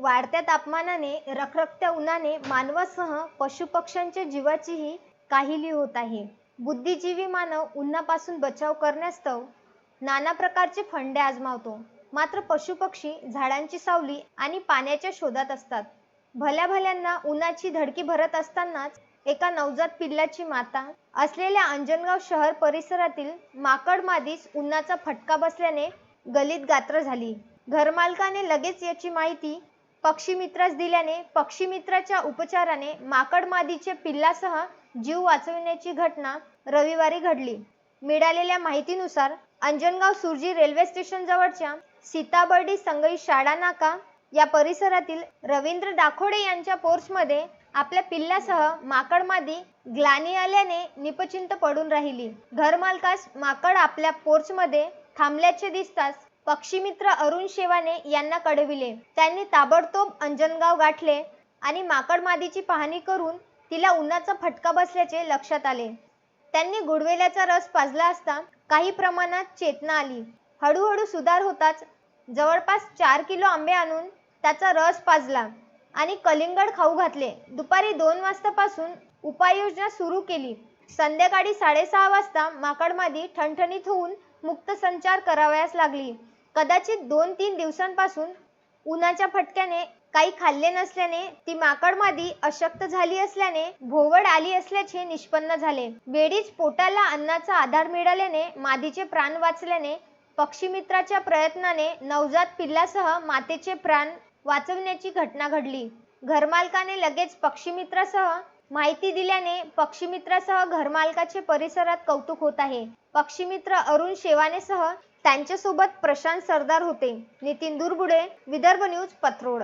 वाढत्या तापमानाने रखरखत्या उन्हाने मानवासह पशुपक्ष्यांच्या जीवाचीही काहिली होत आहे. बुद्धिजीवी मानव उन्हापासून बचाव करण्यास्तव नाना प्रकारचे फंडे आजमावतो. मात्र पशुपक्षी झाडांची सावली आणि पाण्याच्या शोधात असतात. भल्या भल्यांना उन्हाची धडकी भरत असतानाच एका नवजात पिल्लाची माता असलेल्या अंजनगाव शहर परिसरातील माकड मादीस उन्हाचा फटका बसल्याने गलित गात्र झाली. घरमालकाने लगेच याची माहिती पक्षीमित्रास दिल्याने पक्षीमित्राच्या उपचाराने माकड मादीचे पिल्लासह जीव वाचविण्याची घटना रविवारी घडली. मिळालेल्या माहितीनुसार अंजनगाव सुरजी रेल्वे स्टेशन जवळच्या सीताबर्डी संगई शाळा नाका या परिसरातील रवींद्र दाखोडे यांच्या पोर्चमध्ये आपल्या पिल्लासह माकड मादी ग्लानी आल्याने निपचिंत पडून राहिली. घरमालकास माकड आपल्या पोर्चमध्ये थांबल्याचे दिसताच पक्षीमित्र अरुण शेवाने यांना कळविले त्यांनी ताबडतोब अंजनगाव गाठले आणि माकड मादीची पाहणी करून तिला उन्हाचा फटका बसल्याचे लक्षात आले. त्यांनी गुडवेल्याचा रस पाजला असता काही प्रमाणात चेतना आली. हळूहळू सुधार होताच जवळपास चार किलो आंबे आणून त्याचा रस पाजला आणि कलिंगड खाऊ घातले. दुपारी दोन वाजतापासून उपाययोजना सुरू केली. संध्याकाळी साडेसहा वाजता माकडमादी ठणठणीत होऊन मुक्त संचार करावयास लागली. कदाचित दोन तीन दिवसांपासून उन्हाच्या फटक्याने काही खाल्ले नसल्याने ती माकडमादी अशक्त झाली असल्याने भोवड आली असल्याचे निष्पन्न झाले. वेळीच पोटाला अन्नाचा आधार मिळाल्याने मादीचे प्राण वाचल्याने पक्षीमित्राच्या प्रयत्नाने नवजात पिल्लासह मातेचे प्राण वाचवण्याची घटना घडली. घरमालकाने लगेच पक्षीमित्रासह माहिती दिल्याने पक्षीमित्रासह घरमालकाचे परिसरात कौतुक होत आहे. पक्षीमित्र अरुण शेवानेसह त्यांच्यासोबत प्रशांत सरदार होते. नितीन दुर्बुडे विदर्भ न्यूज पत्रोड